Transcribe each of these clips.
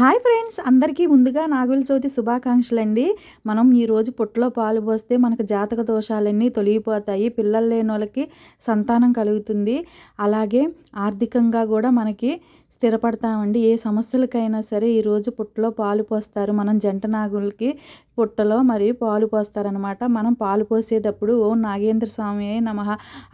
Hi friends అందరికీ ముందుగా నాగుల చవితి శుభాకాంక్షలు అండి మనం ఈరోజు పుట్టలో పాలు పోస్తే మనకు జాతక దోషాలన్నీ తొలగిపోతాయి. పిల్లలు లేని వాళ్ళకి సంతానం కలుగుతుంది. అలాగే ఆర్థికంగా కూడా మనకి స్థిరపడతామండి. ఏ సమస్యలకైనా సరే ఈరోజు పుట్టలో పాలు పోస్తారు. మనం జంట నాగులకి పుట్టలో మరి పాలు పోస్తారనమాట మనం పాలు పోసేటప్పుడు ఓ నాగేంద్ర స్వామి నమ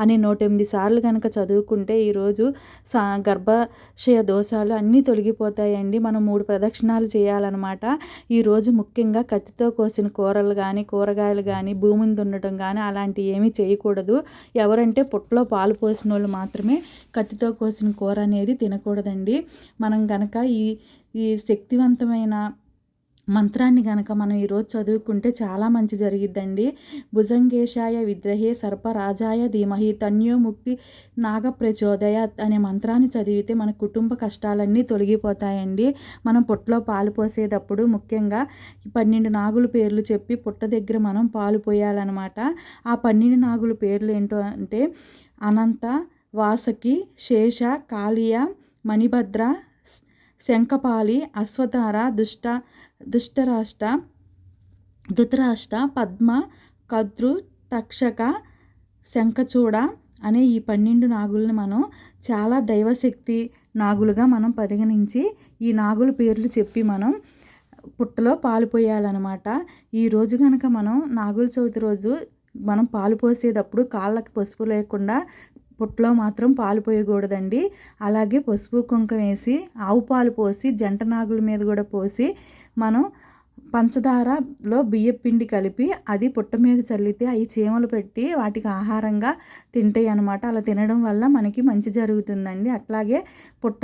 అని నూట ఎనిమిది సార్లు కనుక చదువుకుంటే ఈరోజు సా గర్భాశయ దోషాలు అన్నీ తొలగిపోతాయండి. మనం మూడు ప్రదక్షిణాలు చేయాలన్నమాట. ఈరోజు ముఖ్యంగా కత్తితో కోసిన కూరలు కానీ కూరగాయలు కానీ భూమిని దున్నడం కానీ అలాంటివి ఏమీ చేయకూడదు. ఎవరంటే పుట్టలో పాలు పోసిన వాళ్ళు మాత్రమే కత్తితో కోసిన కూర అనేది తినకూడదండి. మనం కనుక ఈ ఈ శక్తివంతమైన మంత్రాన్ని గనక మనం ఈరోజు చదువుకుంటే చాలా మంచి జరిగిద్దండి. భుజంగేశాయ విద్రహే సర్పరాజాయ ధీమహి తన్యో ముక్తి నాగప్రచోదయ అనే మంత్రాన్ని చదివితే మన కుటుంబ కష్టాలన్నీ తొలగిపోతాయండి. మనం పొట్టలో పాలు పోసేటప్పుడు ముఖ్యంగా పన్నెండు నాగుల పేర్లు చెప్పి పుట్ట దగ్గర మనం పాలు పోయాలన్నమాట. ఆ పన్నెండు నాగుల పేర్లు ఏంటో అంటే అనంత వాసకి శేష కాళియ మణిభద్ర శంఖపాలి అశ్వతార దుష్ట దుష్టరాష్ట్ర ధృతరాష్ట్ర పద్మ కద్రు తక్షక శంఖచూడ అనే ఈ పన్నెండు నాగులను మనం చాలా దైవశక్తి నాగులుగా మనం పరిగణించి ఈ నాగుల పేర్లు చెప్పి మనం పుట్టలో పాలు పోయాలన్నమాట ఈరోజు కనుక మనం నాగుల చవితి రోజు మనం పాలు పోసేటప్పుడు కాళ్ళకి పసుపు లేకుండా పుట్టలో మాత్రం పాలు పోయకూడదండి. అలాగే పసుపు కుంకుమ వేసి ఆవు పాలు పోసి జంట నాగుల మీద కూడా పోసి మనం పంచదారలో బియ్యం పిండి కలిపి అది పుట్ట మీద చల్లితే అవి చీమలు పెట్టి వాటికి ఆహారంగా తింటాయి అనమాట అలా తినడం వల్ల మనకి మంచి జరుగుతుందండి. అట్లాగే పుట్ట